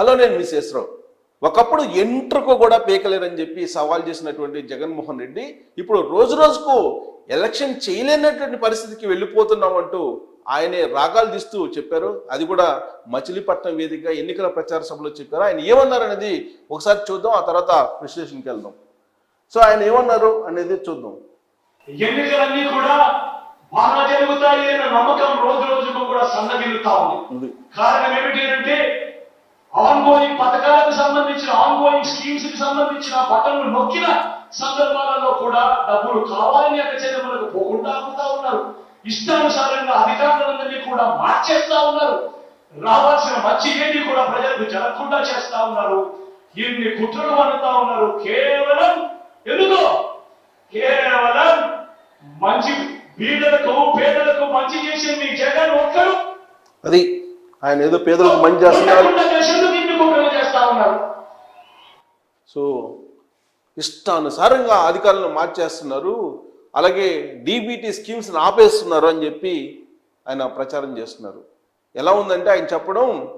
Hello నేను మిసేశ్వరావు ఒకప్పుడు ఎంట్రుకు కూడా పీకలేరని చెప్పి సవాల్ చేసినటువంటి జగన్మోహన్ రెడ్డి ఇప్పుడు రోజు రోజుకు ఎలక్షన్ చేయలేనటువంటి పరిస్థితికి వెళ్ళిపోతున్నామంటూ ఆయనే రాగాలు తీస్తూ చెప్పారు. అది కూడా మచిలీపట్నం వేదిక ఎన్నికల ప్రచార సభలో చెప్పారు. ఆయన ఏమన్నారు అనేది ఒకసారి చూద్దాం ఆ తర్వాత విశ్లేషణకి వెళ్దాం. సో ఆయన ఏమన్నారు అనేది చూద్దాం. ఎన్నికలన్నీ కూడా బాగా జరుగుతాయి నమ్మకం రోజు రోజుకు కూడా సన్నగిల్లుతా ఉంది. ఉంది. కారణం ఏమిటి అంటే ఆన్ గోయింగ్ పథకాలకు సంబంధించిన ఆన్ గోయింగ్ స్కీమ్స్కి సంబంధించిన బట్టలు నొక్కిన సందర్భాలలో కూడా డబ్బులు కావాలని అక్కచెల్లెములకు పోకుండా ఆపుతా ఉన్నారు. ఇష్టానుసారంగా అధికారులందరినీ కూడా మార్చేస్తా ఉన్నారు. రావాల్సిన మంచి ఏది కూడా ప్రజలకు జరగకుండా చేస్తా ఉన్నారు. ఇన్ని కుట్రలు పడుతా ఉన్నారు. కేవలం ఎందుకో? కేవలం మంచి బీదలకు పేదలకు మంచి చేసే మీ జగన్ ఒక్కరు అది ఆయన ఏదో పేదలకు మంచి చేస్తున్నారు ఉండకుండా చేసేందుకు ఇన్ని కుట్రలు చేస్తా ఉన్నారు. సో ఇష్టానుసారంగా అధికారులను మార్చేస్తున్నారు. అలాగే డీబీటీ స్కీమ్స్ని ఆపేస్తున్నారు అని చెప్పి ఆయన ప్రచారం చేస్తున్నారు. ఎలా ఉందంటే ఆయన చెప్పడం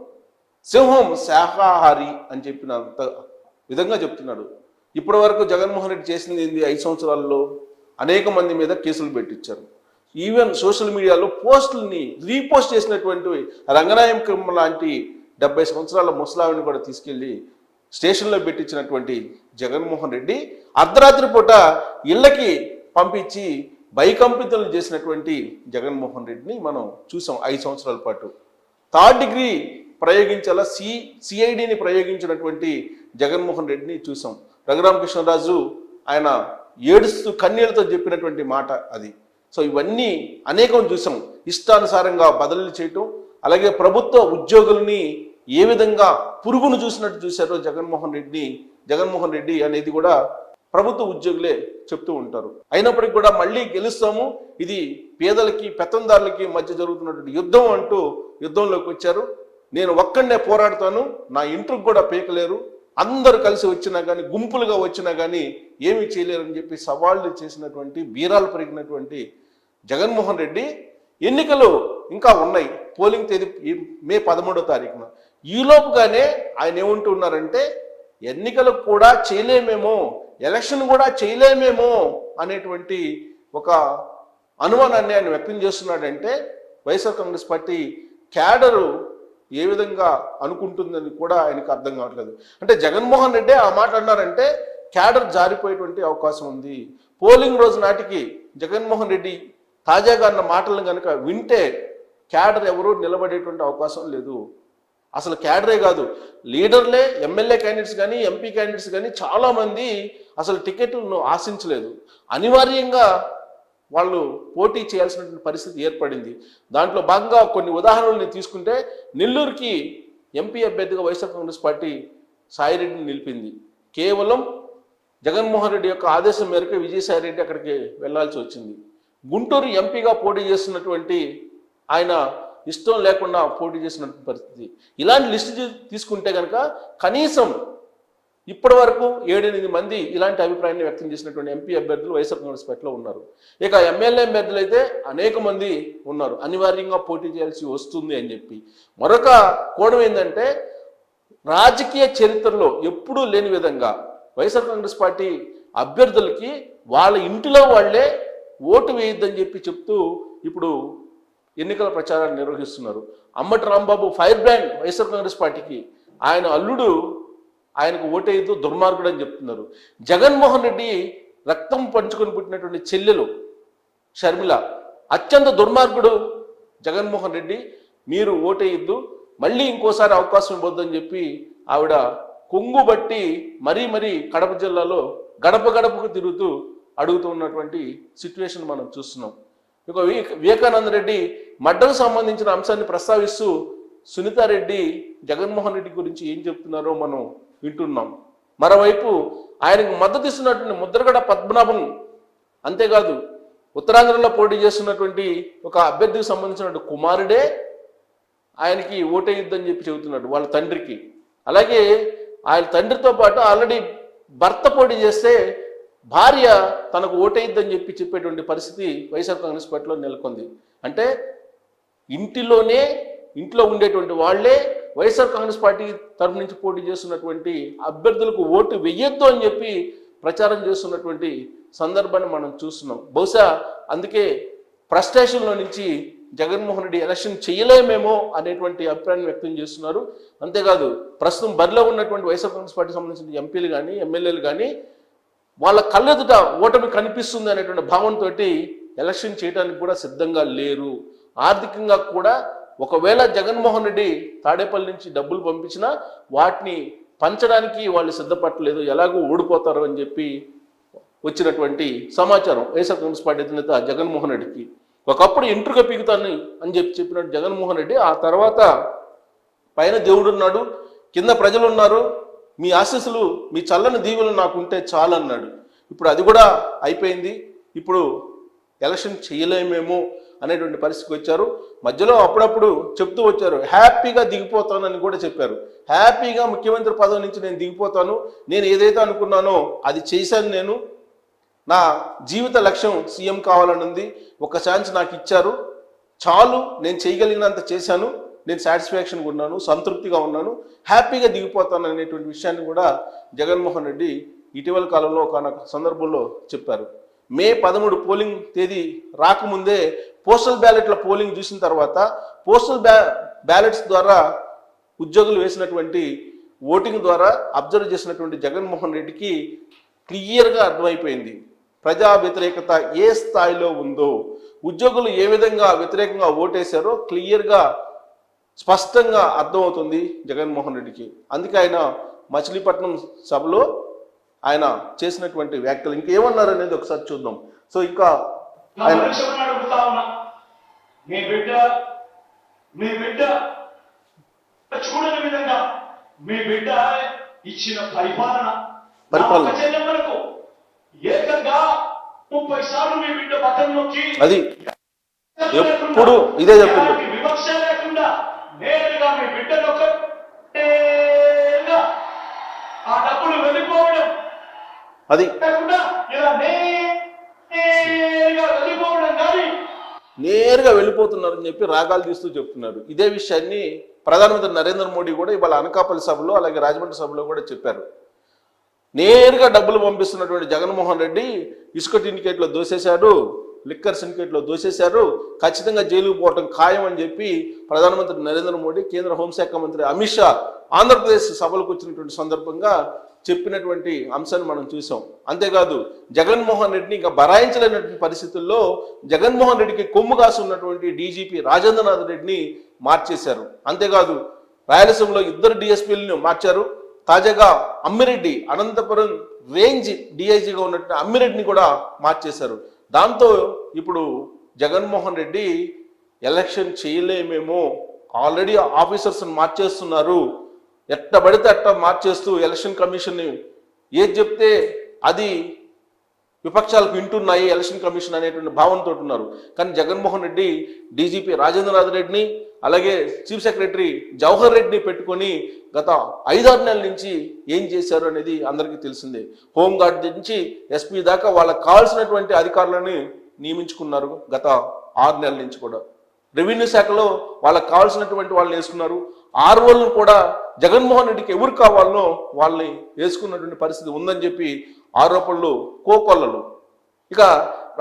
సింహం శాఖాహారి అని చెప్పినంత విధంగా చెప్తున్నాడు. ఇప్పటి వరకు జగన్మోహన్ రెడ్డి చేసింది ఏంది? ఐదు సంవత్సరాల్లో అనేక మంది మీద కేసులు పెట్టించారు. ఈవెన్ సోషల్ మీడియాలో పోస్టుల్ని రీపోస్ట్ చేసినటువంటి రంగనాయం లాంటి డెబ్బై సంవత్సరాల ముసలావిని కూడా తీసుకెళ్ళి స్టేషన్లో పెట్టించినటువంటి జగన్మోహన్ రెడ్డి అర్ధరాత్రి పూట ఇళ్ళకి పంపించి భయకంపితులు చేసినటువంటి జగన్మోహన్ రెడ్డిని మనం చూసాం ఐదు సంవత్సరాల పాటు. థర్డ్ డిగ్రీ ప్రయోగించాలా? సి సిఐడిని ప్రయోగించినటువంటి జగన్మోహన్ రెడ్డిని చూసాం. రఘురామకృష్ణరాజు ఆయన ఏడుస్తూ కన్నీళ్ళతో చెప్పినటువంటి మాట అది. సో ఇవన్నీ అనేకం చూసాం. ఇష్టానుసారంగా బదిలీలు చేయటం అలాగే ప్రభుత్వ ఉద్యోగుల్ని ఏ విధంగా పురుగును చూసినట్టు చూశారో జగన్మోహన్ రెడ్డిని జగన్మోహన్ రెడ్డి అనేది కూడా ప్రభుత్వ ఉద్యోగులే చెప్తూ ఉంటారు. అయినప్పటికీ కూడా మళ్ళీ గెలుస్తాము ఇది పేదలకి పెత్తందారులకి మధ్య జరుగుతున్నటువంటి యుద్ధం అంటూ యుద్ధంలోకి వచ్చారు. నేను ఒక్కడనే పోరాడుతాను నా ఇంటికి కూడా పీకలేరు. అందరూ కలిసి వచ్చినా కానీ గుంపులుగా వచ్చినా కానీ ఏమీ చేయలేరని చెప్పి సవాళ్ళు చేసినటువంటి బీరాలు పెరిగినటువంటి జగన్మోహన్ రెడ్డి ఎన్నికలు ఇంకా ఉన్నాయి. పోలింగ్ తేదీ మే పదమూడో తారీఖున. ఈలోపుగానే ఆయన ఏమంటున్నారంటే ఎన్నికలు కూడా చేయలేమేమో ఎలక్షన్ కూడా చేయలేమేమో అనేటువంటి ఒక అనుమానాన్ని ఆయన వ్యక్తం చేస్తున్నాడంటే వైఎస్ఆర్ కాంగ్రెస్ పార్టీ క్యాడరు ఏ విధంగా అనుకుంటుందని కూడా ఆయనకు అర్థం కావట్లేదు. అంటే జగన్మోహన్ రెడ్డి ఆ మాట అన్నారంటే క్యాడర్ జారిపోయేటువంటి అవకాశం ఉంది. పోలింగ్ రోజు నాటికి జగన్మోహన్ రెడ్డి తాజాగా అన్న మాటలను కనుక వింటే క్యాడర్ ఎవరూ నిలబడేటువంటి అవకాశం లేదు. అసలు క్యాడరే కాదు. లీడర్లే ఎమ్మెల్యే క్యాండిడేట్స్ కానీ ఎంపీ క్యాండిడేట్స్ కానీ చాలామంది అసలు టికెట్ను ఆశించలేదు. అనివార్యంగా వాళ్ళు పోటీ చేయాల్సినటువంటి పరిస్థితి ఏర్పడింది. దాంట్లో భాగంగా కొన్ని ఉదాహరణలు తీసుకుంటే నెల్లూరుకి ఎంపీ అభ్యర్థిగా Y S R Congress party సాయిరెడ్డిని నిలిపింది. కేవలం జగన్మోహన్ రెడ్డి యొక్క ఆదేశం మేరకు విజయసాయిరెడ్డి అక్కడికి వెళ్ళాల్సి వచ్చింది. గుంటూరు ఎంపీగా పోటీ చేస్తున్నటువంటి ఆయన ఇష్టం లేకుండా పోటీ చేసిన పరిస్థితి. ఇలాంటి లిస్టు తీసుకుంటే కనుక కనీసం ఇప్పటి వరకు ఏడెనిమిది మంది ఇలాంటి అభిప్రాయాన్ని వ్యక్తం చేసినటువంటి ఎంపీ అభ్యర్థులు వైఎస్ఆర్ కాంగ్రెస్ పార్టీలో ఉన్నారు. ఇక ఎమ్మెల్యే అభ్యర్థులు అయితే అనేక మంది ఉన్నారు. అనివార్యంగా పోటీ చేయాల్సి వస్తుంది అని చెప్పి. మరొక కోణం ఏంటంటే రాజకీయ చరిత్రలో ఎప్పుడూ లేని విధంగా వైఎస్ఆర్ కాంగ్రెస్ పార్టీ అభ్యర్థులకి వాళ్ళ ఇంటిలో వాళ్ళే ఓటు వేయొద్దని చెప్పి చెప్తూ ఇప్పుడు ఎన్నికల ప్రచారాన్ని నిర్వహిస్తున్నారు. అమ్మటి రాంబాబు ఫైర్ బ్రాండ్ వైఎస్ఆర్ కాంగ్రెస్ పార్టీకి ఆయన అల్లుడు ఆయనకు ఓటేయద్దు దుర్మార్గుడు అని చెప్తున్నారు. జగన్మోహన్ రెడ్డి రక్తం పంచుకొని పుట్టినటువంటి చెల్లెలు షర్మిల అత్యంత దుర్మార్గుడు జగన్మోహన్ రెడ్డి. మీరు ఓటేయద్దు మళ్ళీ ఇంకోసారి అవకాశం ఇవ్వద్దని చెప్పి ఆవిడ కొంగు బట్టి మరీ మరీ కడప జిల్లాలో గడప గడపకు తిరుగుతూ అడుగుతున్నటువంటి సిచ్యువేషన్ మనం చూస్తున్నాం. ఇక వివేకానంద రెడ్డి మడ్డకు సంబంధించిన అంశాన్ని ప్రస్తావిస్తూ సునీతారెడ్డి జగన్మోహన్ రెడ్డి గురించి ఏం చెప్తున్నారో మనం వింటున్నాం. మరోవైపు ఆయనకు మద్దతు ఇస్తున్నటువంటి ముద్రగడ పద్మనాభం అంతేకాదు ఉత్తరాంధ్రలో పోటీ చేస్తున్నటువంటి ఒక అభ్యర్థికి సంబంధించినటువంటి కుమారుడే ఆయనకి ఓటేయొద్దని చెప్పి చెబుతున్నాడు వాళ్ళ తండ్రికి. అలాగే ఆయన తండ్రితో పాటు ఆల్రెడీ భర్త పోటీ చేస్తే భార్య తనకు ఓటైద్దని చెప్పి చెప్పేటువంటి పరిస్థితి వైఎస్ఆర్ కాంగ్రెస్ పార్టీలో నెలకొంది. అంటే ఇంటిలోనే ఇంట్లో ఉండేటువంటి వాళ్ళే వైఎస్ఆర్ కాంగ్రెస్ పార్టీ తరఫు నుంచి పోటీ చేస్తున్నటువంటి అభ్యర్థులకు ఓటు వెయ్యొద్దు అని చెప్పి ప్రచారం చేస్తున్నటువంటి సందర్భాన్ని మనం చూస్తున్నాం. బహుశా అందుకే ఫ్రస్ట్రేషన్లో నుంచి జగన్మోహన్ రెడ్డి ఎలక్షన్ చేయలేమేమో అనేటువంటి అభిప్రాయం వ్యక్తం చేస్తున్నారు. అంతేకాదు ప్రస్తుతం బరిలో ఉన్నటువంటి వైఎస్ఆర్ కాంగ్రెస్ పార్టీకి సంబంధించిన ఎంపీలు కానీ ఎమ్మెల్యేలు కానీ వాళ్ళ కళ్ళెదుట ఓటమి కనిపిస్తుంది అనేటువంటి భావంతో ఎలక్షన్ చేయడానికి కూడా సిద్ధంగా లేరు. ఆర్థికంగా కూడా ఒకవేళ జగన్మోహన్ రెడ్డి తాడేపల్లి నుంచి డబ్బులు పంపించినా వాటిని పంచడానికి వాళ్ళు సిద్ధపడలేదు. ఎలాగో ఓడిపోతారు అని చెప్పి వచ్చినటువంటి సమాచారం వైఎస్ఆర్ కాంగ్రెస్ పార్టీ అధినేత జగన్మోహన్ రెడ్డికి. ఒకప్పుడు ఇంటర్గా పీకుతాను అని చెప్పి చెప్పినట్టు జగన్మోహన్ రెడ్డి ఆ తర్వాత పైన దేవుడున్నాడు కింద ప్రజలు ఉన్నారు మీ ఆశస్సులు మీ చల్లని దీవులు నాకు ఉంటే చాలు అన్నాడు ఇప్పుడు అది కూడా అయిపోయింది. ఇప్పుడు ఎలక్షన్ చేయలేమేమో అనేటువంటి పరిస్థితికి వచ్చారు. మధ్యలో అప్పుడప్పుడు చెప్తూ వచ్చారు హ్యాపీగా దిగిపోతానని కూడా చెప్పారు. హ్యాపీగా ముఖ్యమంత్రి పదవి నుంచి నేను దిగిపోతాను. నేను ఏదైతే అనుకున్నానో అది చేశాను నేను. నా జీవిత లక్ష్యం సీఎం కావాలని ఉంది. ఒక ఛాన్స్ నాకు ఇచ్చారు. చాలు నేను చేయగలిగినంత చేశాను. నేను సాటిస్ఫాక్షన్గా ఉన్నాను సంతృప్తిగా ఉన్నాను హ్యాపీగా దిగిపోతాను అనేటువంటి విషయాన్ని కూడా జగన్మోహన్ రెడ్డి ఇటీవల కాలంలో ఒక సందర్భంలో చెప్పారు. మే పదమూడు పోలింగ్ తేదీ రాకముందే పోస్టల్ బ్యాలెట్ల పోలింగ్ చూసిన తర్వాత పోస్టల్ బ్యా బ్యాలెట్స్ ద్వారా ఉద్యోగులు వేసినటువంటి ఓటింగ్ ద్వారా అబ్జర్వ్ చేసినటువంటి జగన్మోహన్ రెడ్డికి క్లియర్గా అర్థమైపోయింది. ప్రజా వ్యతిరేకత ఏ స్థాయిలో ఉందో ఉద్యోగులు ఏ విధంగా వ్యతిరేకంగా ఓటేశారో క్లియర్గా స్పష్టంగా అర్థమవుతుంది జగన్మోహన్ రెడ్డికి అందుకే ఆయన మచిలీపట్నం సభలో ఆయన చేసినటువంటి వ్యాఖ్యలు ఇంకేమన్నారు అనేది ఒకసారి చూద్దాం సో ఇంకా ఆయన పరీక్షను అడుగుతా ఉన్నా మీ బిడ్డ మీ బిడ్డ చూడని విధంగా మీ బిడ్డ ఇచ్చిన పరిపాలన పరిపాలన. ఏకంగా ముప్పై సార్లు మీ బిడ్డ నొక్కి అది ఎప్పుడు ఇదే చెప్తుంది. వివక్ష నేరుగా మీ బిడ్డ నేరుగా ఆ డబ్బులు వెళ్ళిపోవడం. అది. ఇలా నేరుగా వెళ్ళిపోవడం కానీ. నేరుగా వెళ్ళిపోతున్నారని చెప్పి రాగాలు తీస్తూ చెప్తున్నారు. ఇదే విషయాన్ని ప్రధానమంత్రి నరేంద్ర మోడీ కూడా ఇవాళ అనకాపల్లి సభలో అలాగే రాజమండ్రి సభలో కూడా చెప్పారు. నేరుగా డబ్బులు పంపిస్తున్నటువంటి జగన్మోహన్ రెడ్డి ఇసుక టిండికేట్లో దోసేశారు లిక్కర్ సిండికేట్లో దోసేశారు. ఖచ్చితంగా జైలుకు పోవటం ఖాయం అని చెప్పి ప్రధానమంత్రి నరేంద్ర మోడీ కేంద్ర హోంశాఖ మంత్రి అమిత్ షా ఆంధ్రప్రదేశ్ సభలకు వచ్చినటువంటి సందర్భంగా చెప్పినటువంటి అంశాన్ని మనం చూసాం. అంతేకాదు జగన్మోహన్ రెడ్డిని ఇంకా బరాయించలేనటువంటి పరిస్థితుల్లో జగన్మోహన్ రెడ్డికి కొమ్ము కాసి ఉన్నటువంటి డీజీపీ రాజేంద్రనాథ్ రెడ్డిని మార్చేశారు. అంతేకాదు రాయలసీమలో ఇద్దరు డిఎస్పీలను మార్చారు. తాజాగా అమ్మిరెడ్డి అనంతపురం రేంజ్ డిఐజీగా ఉన్నటువంటి అమ్మిరెడ్డిని కూడా మార్చేశారు. దాంతో ఇప్పుడు జగన్మోహన్ రెడ్డి ఎలక్షన్ చేయలేమేమో. ఆల్రెడీ ఆఫీసర్స్ని మార్చేస్తున్నారు. ఎట్ట పడితే అట్ట మార్చేస్తూ ఎలక్షన్ కమిషన్ని ఏది చెప్తే అది విపక్షాలకు వింటున్నాయి ఎలక్షన్ కమిషన్ అనేటువంటి భావనతో ఉన్నారు. కానీ జగన్మోహన్ రెడ్డి డీజీపీ రాజేంద్రనాథ్ రెడ్డిని అలాగే చీఫ్ సెక్రటరీ జవహర్ రెడ్డిని పెట్టుకొని గత ఐదారు నెలల నుంచి ఏం చేశారు అనేది అందరికీ తెలిసిందే. హోంగార్డ్ నుంచి ఎస్పీ దాకా వాళ్ళకి కావాల్సినటువంటి అధికారులను నియమించుకున్నారు గత ఆరు నెలల నుంచి కూడా. రెవెన్యూ శాఖలో వాళ్ళకి కావాల్సినటువంటి వాళ్ళని వేసుకున్నారు. ఆర్ఓలను కూడా జగన్మోహన్ రెడ్డికి ఎవరు కావాలనో వాళ్ళని వేసుకున్నటువంటి పరిస్థితి ఉందని చెప్పి ఆరోపణలు కోకొల్లలు. ఇక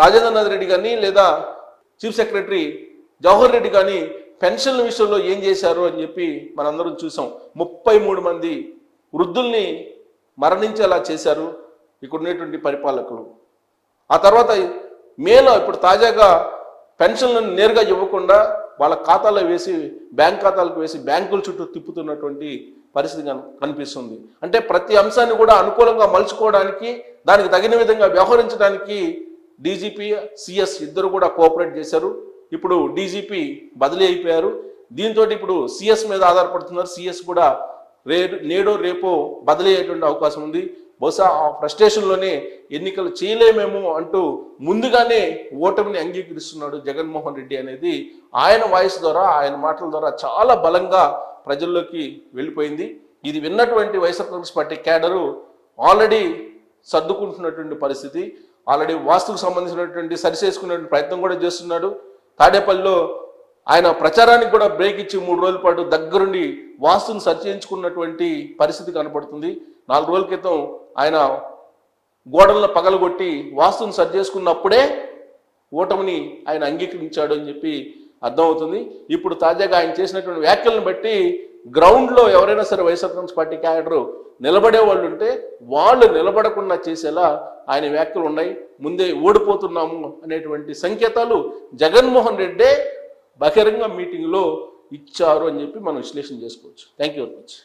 రాజేంద్రనాథ్ రెడ్డి కానీ లేదా చీఫ్ సెక్రటరీ జవహర్ రెడ్డి కానీ పెన్షన్ల విషయంలో ఏం చేశారు అని చెప్పి మనందరం చూసాం. ముప్పై మూడు మంది వృద్ధుల్ని మరణించేలా చేశారు ఇక్కడ ఉండేటువంటి పరిపాలకులు. ఆ తర్వాత మేలో ఇప్పుడు తాజాగా పెన్షన్లను నేరుగా ఇవ్వకుండా వాళ్ళ ఖాతాలో వేసి బ్యాంక్ ఖాతాలకు వేసి బ్యాంకుల చుట్టూ తిప్పుతున్నటువంటి పరిస్థితి కనిపిస్తుంది. అంటే ప్రతి అంశాన్ని కూడా అనుకూలంగా మలుచుకోవడానికి దానికి తగిన విధంగా వ్యవహరించడానికి డీజీపీ సిఎస్ ఇద్దరు కూడా కోఆపరేట్ చేశారు. ఇప్పుడు డీజీపీ బదిలీ అయిపోయారు. దీంతో ఇప్పుడు సిఎస్ మీద ఆధారపడుతున్నారు. సిఎస్ కూడా రే నేడో రేపో బదిలీ అయ్యేటువంటి అవకాశం ఉంది. బహుశా ఆ ఫ్రస్ట్రేషన్లోనే ఎన్నికలు చేయలేమేమో అంటూ ముందుగానే ఓటమిని అంగీకరిస్తున్నాడు జగన్మోహన్ రెడ్డి అనేది. ఆయన వాయిస్ ద్వారా ఆయన మాటల ద్వారా చాలా బలంగా ప్రజల్లోకి వెళ్ళిపోయింది. ఇది విన్నటువంటి వైఎస్ఆర్ కాంగ్రెస్ పార్టీ క్యాడరు ఆల్రెడీ సర్దుకుంటున్నటువంటి పరిస్థితి. ఆల్రెడీ వాస్తుకు సంబంధించినటువంటి సరిచేసుకునే ప్రయత్నం కూడా చేస్తున్నాడు. తాడేపల్లిలో ఆయన ప్రచారానికి కూడా బ్రేక్ ఇచ్చి మూడు రోజుల పాటు దగ్గరుండి వాస్తుని సర్చించుకున్నటువంటి పరిస్థితి కనపడుతుంది. నాలుగు రోజుల క్రితం ఆయన గోడలను పగలగొట్టి వాస్తుని సరి చేసుకున్నప్పుడే ఓటమిని ఆయన అంగీకరించాడు అని చెప్పి అర్థమవుతుంది. ఇప్పుడు తాజాగా ఆయన చేసినటువంటి వ్యాఖ్యలను బట్టి గ్రౌండ్లో ఎవరైనా సరే వైఎస్ఆర్ కాంగ్రెస్ పార్టీ క్యాడర్ నిలబడే వాళ్ళు ఉంటే వాళ్ళు నిలబడకుండా చేసేలా ఆయన వ్యాఖ్యలు ఉన్నాయి. ముందే ఓడిపోతున్నాము అనేటువంటి సంకేతాలు జగన్మోహన్ రెడ్డే బహిరంగ మీటింగ్లో ఇచ్చారు అని చెప్పి మనం విశ్లేషణ చేసుకోవచ్చు. Thank you very much